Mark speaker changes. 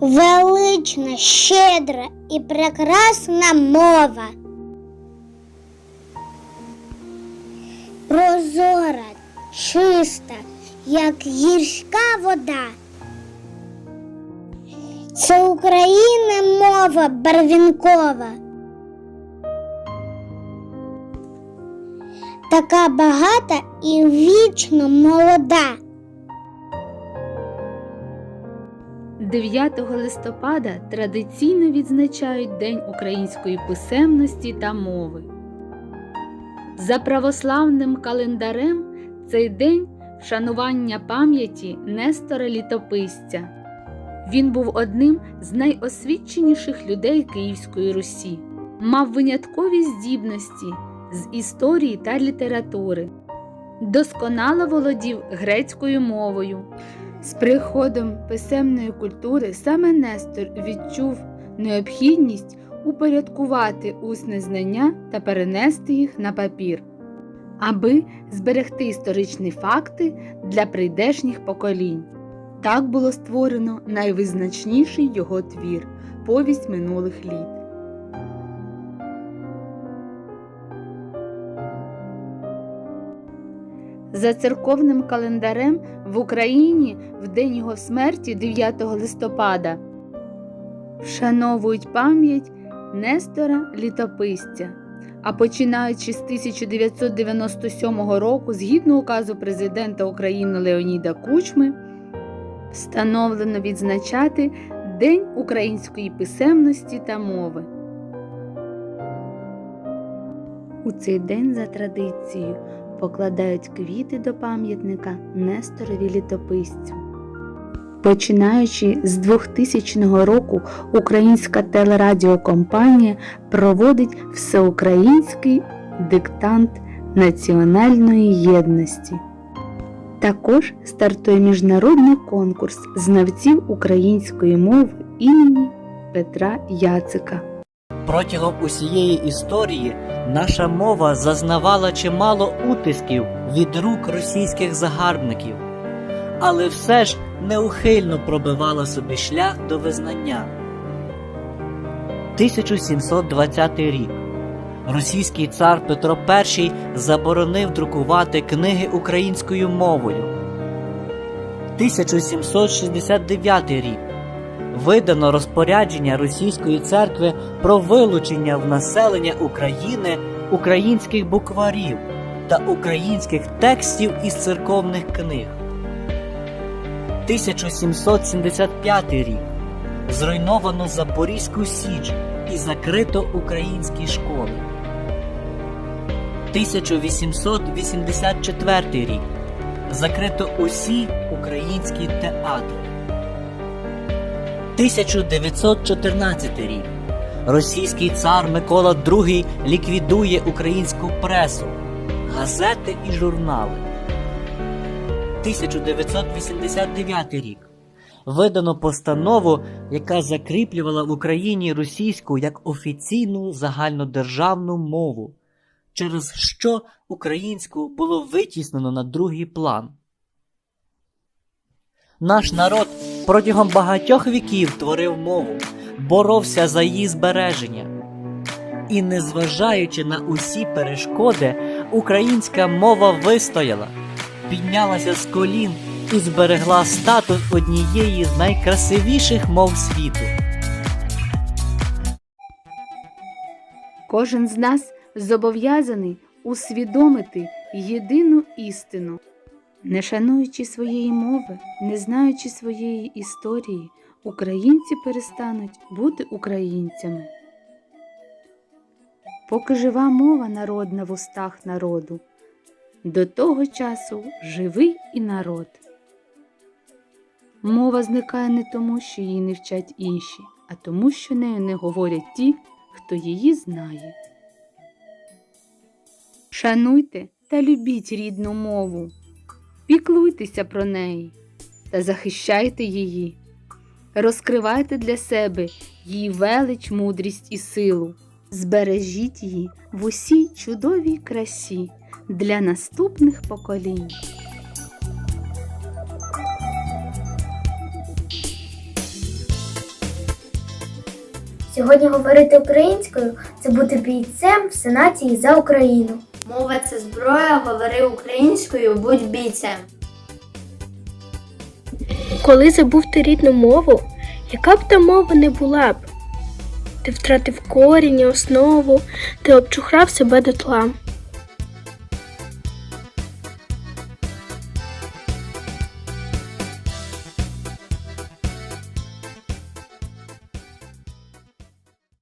Speaker 1: велична, щедра і прекрасна мова. Прозора, чиста, як гірська вода. Це Україна мова барвінкова. Така багата і вічно молода.
Speaker 2: 9 листопада традиційно відзначають День української писемності та мови. За православним календарем цей день вшанування пам'яті Нестора Літописця. Він був одним з найосвіченіших людей Київської Русі, мав виняткові здібності з історії та літератури, досконало володів грецькою мовою. З приходом писемної культури саме Нестор відчув необхідність упорядкувати усне знання та перенести їх на папір, аби зберегти історичні факти для прийдешніх поколінь. Так було створено найвизначніший його твір Повість минулих літ. За церковним календарем в Україні в день його смерті 9 листопада вшановують пам'ять Нестора Літописця. А починаючи з 1997 року, згідно указу президента України Леоніда Кучми, встановлено відзначати День української писемності та мови. У цей день за традицією покладають квіти до пам'ятника Несторові літописцю. Починаючи з 2000 року, українська телерадіокомпанія проводить всеукраїнський диктант національної єдності. Також стартує міжнародний конкурс знавців української мови імені Петра Яцика.
Speaker 3: Протягом усієї історії наша мова зазнавала чимало утисків від рук російських загарбників, але все ж неухильно пробивала собі шлях до визнання. 1720 рік. Російський цар Петро І заборонив друкувати книги українською мовою. 1769 рік видано розпорядження Російської церкви про вилучення в населення України українських букварів та українських текстів із церковних книг. 1775 рік зруйновано Запорізьку Січ і закрито українські школи. 1884 рік закрито усі українські театри. 1914 рік. Російський цар Микола II ліквідує українську пресу, газети і журнали. 1989 рік. Видано постанову, яка закріплювала в Україні російську як офіційну загальнодержавну мову, через що українську було витіснено на другий план. Наш народ протягом багатьох віків творив мову, боровся за її збереження. І, незважаючи на усі перешкоди, українська мова вистояла, піднялася з колін і зберегла статус однієї з найкрасивіших мов світу.
Speaker 2: Кожен з нас зобов'язаний усвідомити єдину істину. Не шануючи своєї мови, не знаючи своєї історії, українці перестануть бути українцями. Поки жива мова народна в устах народу, до того часу живий і народ. Мова зникає не тому, що її не вчать інші, а тому, що нею не говорять ті, хто її знає. Шануйте та любіть рідну мову, піклуйтеся про неї та захищайте її, розкривайте для себе її велич, мудрість і силу, збережіть її в усій чудовій красі для наступних поколінь.
Speaker 4: Сьогодні говорити українською це бути бійцем в Сенаті за Україну.
Speaker 5: Мова це зброя, говори українською, будь бійцем.
Speaker 6: Коли забув ти рідну мову, яка б та мова не була б, ти втратив корінь, і основу, ти обчухрав себе дотла.